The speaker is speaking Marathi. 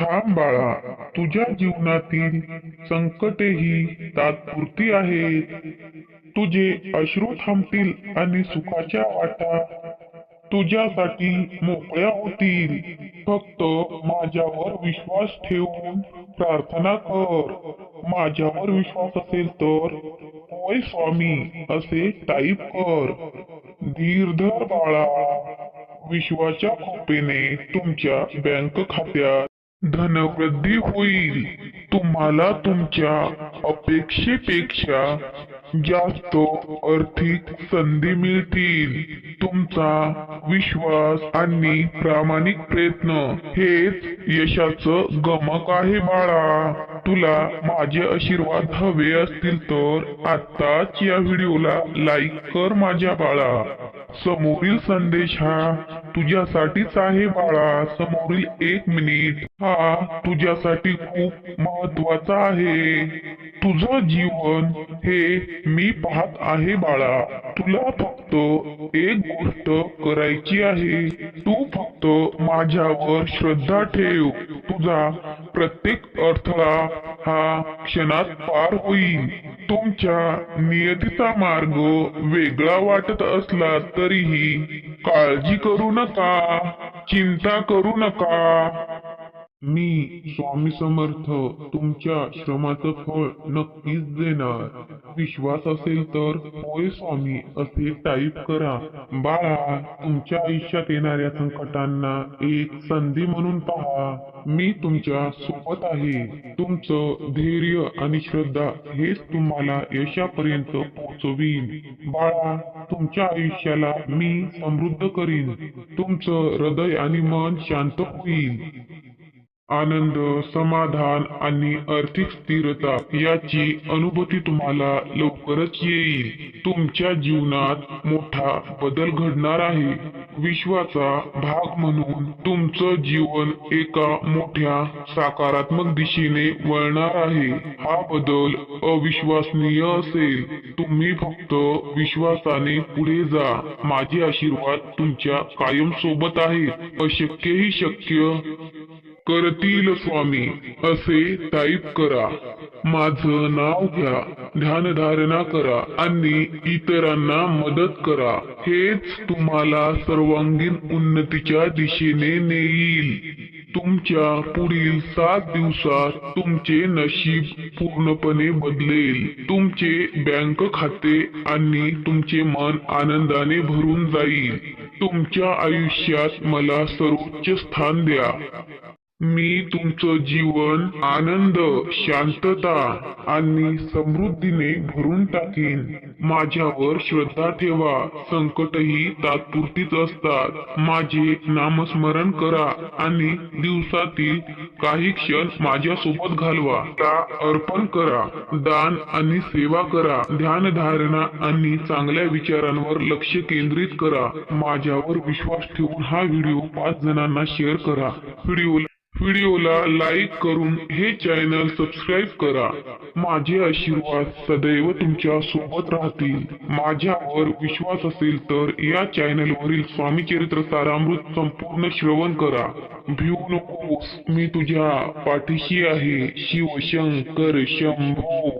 थांब बाळा तुझ्या जीवनातील संकटेही तात्पुरती आहेत. तुझे अश्रू थांबतील आणि सुखाच्या वाटा तुझ्यासाठी मोकळ्या होतील. फक्त माझ्यावर विश्वास ठेवून प्रार्थना कर. माझ्यावर विश्वास असेल तर होय स्वामी असे टाईप कर. धीरधर बाळा विश्वाच्या कृपेने तुमच्या बँक खात्यात धनवृद्धी होईल. तुम्हाला तुमच्या अपेक्षेपेक्षा जास्त आर्थिक संधी मिळतील. तुमचा विश्वास आणि प्रामाणिक प्रयत्न हेच यशाचं गमक आहे बाळा. तुला माझे आशीर्वाद हवे असतील तर आताच या व्हिडिओला लाईक कर माझ्या बाळा. समोरील संदेश हा तुझ्यासाठीच आहे बाळा. समोरील एक मिनिट हा तुझ्यासाठी खूप महत्त्वाचा आहे. तुझं जीवन हे मी पाहत आहे बाळा. तुला फक्त एक गोष्ट करायची आहे. तू फक्त माझ्यावर श्रद्धा ठेव. तुझा प्रत्येक अडथळा हा क्षणात पार होईल. तुमच्या नियतीचा मार्ग वेगळा वाटत असला तरीही काळजी करू नका. चिंता करू नका. मी स्वामी समर्थ तुमच्या श्रमाचं फळ नक्कीच देणार. विश्वास असेल तर होय स्वामी असे टाईप करा. बाळा तुमच्या आयुष्यात येणाऱ्या संकटांना एक संधी म्हणून पहा. मी तुमच्यासोबत आहे. तुमचं धैर्य आणि श्रद्धा हेच तुम्हाला यशापर्यंत पोहोचवीन बाळा तुमच्या आयुष्याला मी समृद्ध करीन. तुमचं हृदय आणि मन शांत होईल. आनंद समाधान आणि आर्थिक स्थिरता याची अनुभूती तुम्हाला लवकरच येईल. तुमच्या जीवनात मोठा बदल घडणार आहे. विश्वाचा भाग म्हणून तुमचं जीवन एका मोठ्या सकारात्मक दिशेने वळणार आहे. हा बदल अविश्वसनीय असेल. तुम्ही फक्त विश्वासाने पुढे जा. माझे आशीर्वाद तुमच्या कायम सोबत आहेत. अशक्यही शक्य करतील स्वामी असे टाईप करा. माझं नाव घ्या ध्यानधारणा करा आणि इतरांना मदत करा. हेच तुम्हाला सर्वांगीण उन्नतीच्या दिशेने नेईल. तुमच्या पुढील सात दिवसात तुमचे नशीब पूर्णपणे बदलेल. तुमचे बँक खाते आणि तुमचे मन आनंदाने भरून जाईल. तुमच्या आयुष्यात मला सर्वोच्च स्थान द्या. मी तुमचं जीवन आनंद शांतता आणि समृद्धीने भरून टाकेन. माझ्यावर श्रद्धा ठेवा. संकटही तात्पुरतीच असतात. माझे नामस्मरण करा आणि दिवसातील काही क्षण माझ्यासोबत घालवा. ता अर्पण करा. दान आणि सेवा करा. ध्यान धारणा आणि चांगल्या विचारांवर लक्ष केंद्रित करा. माझ्यावर विश्वास ठेवून हा व्हिडिओ पाच जणांना शेअर करा. व्हिडिओ व्हिडिओला लाईक करून हे चॅनल सबस्क्राईब करा. माझे आशीर्वाद सदैव तुमच्यासोबत राहतील. माझ्यावर विश्वास असेल तर या चॅनल वरील स्वामी चरित्र सारामृत संपूर्ण श्रवण करा. भिऊ नकोस मी तुझ्या पाठीशी आहे. शिव शंकर शंभू.